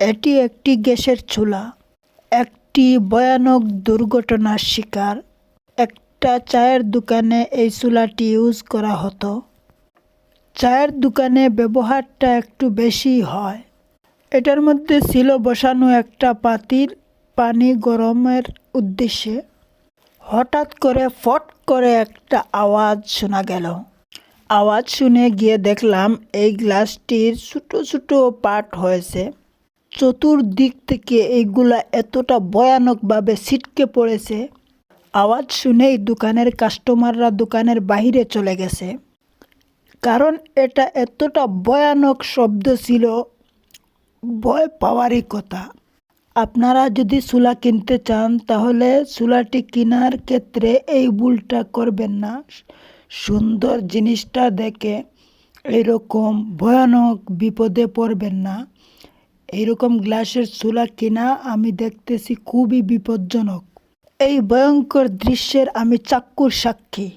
এটি একটি গ্যাসের চুলা, একটি ভয়ানক দুর্ঘটনার শিকার। একটা চায়ের দোকানে এই চুলাটি ইউজ করা হতো। চায়ের দোকানে ব্যবহারটা একটু বেশি হয়। এটার মধ্যে ছিল বসানো একটা পাতিল, পানি গরমের উদ্দেশ্যে। হঠাৎ করে ফট করে একটা আওয়াজ শোনা গেল। আওয়াজ শুনে গিয়ে দেখলাম এই গ্লাসটির ছোটো ছোটো পার্ট হয়েছে। চতুর্দিক থেকে এইগুলা এতটা ভয়ানকভাবে ছিটকে পড়েছে। আওয়াজ শুনেই দোকানের কাস্টমাররা দোকানের বাইরে চলে গেছে। কারণ এটা এতটা ভয়ানক শব্দ ছিল, ভয় পাওয়ারই কথা। আপনারা যদি চুলা কিনতে চান, তাহলে চুলাটি কেনার ক্ষেত্রে এই ভুলটা করবেন না। সুন্দর জিনিসটা দেখে এইরকম ভয়ানক বিপদে পড়বেন না। এইরকম গ্লাসের চুলা কেনা আমি দেখতেছি খুবই বিপজ্জনক। এই ভয়ঙ্কর দৃশ্যের আমি চাক্ষুর সাক্ষী।